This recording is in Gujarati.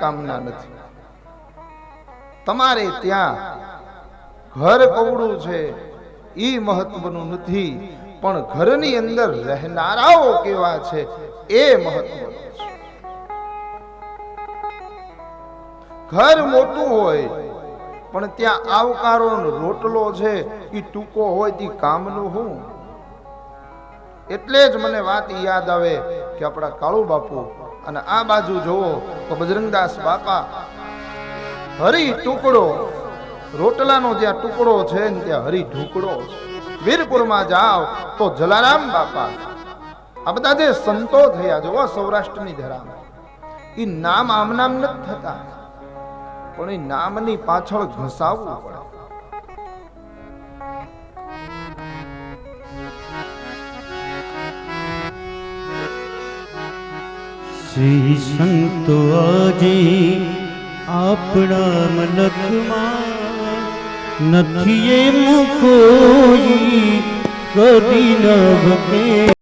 કામના નથી. તમારે ત્યાં ઘર કવડું છે એ મહત્વનું નથી, પણ ઘરની અંદર રહેનારાઓ કેવા છે, એ મહત્વનું છે. ઘર મોટું હોય, પણ ત્યાં આવકારો રોટલો છે, ઈ ટૂંકો હોય તે કામનું હું? એટલે જ મને વાત યાદ આવે કે આપણા કાળુ બાપુ અને આ બાજુ જોવો તો બજરંગદાસ બાપા હરી ટુકડો, રોટલાનો જ્યાં ટુકડો છે ને ત્યાં હરી ઢુકડો વીરપુરમાં જાઓ તો જલારામ બાપા. આ બધા જે સંતો થયા જોવો સૌરાષ્ટ્રની ધરામાં. એ નામ આમ નામ નથી થતા, પણ એ નામની પાછળ ઘસાવવું પડે. શ્રી સંતો આજે આપણા મલકમાં નથી એમ કોઈ કદી ન ભકે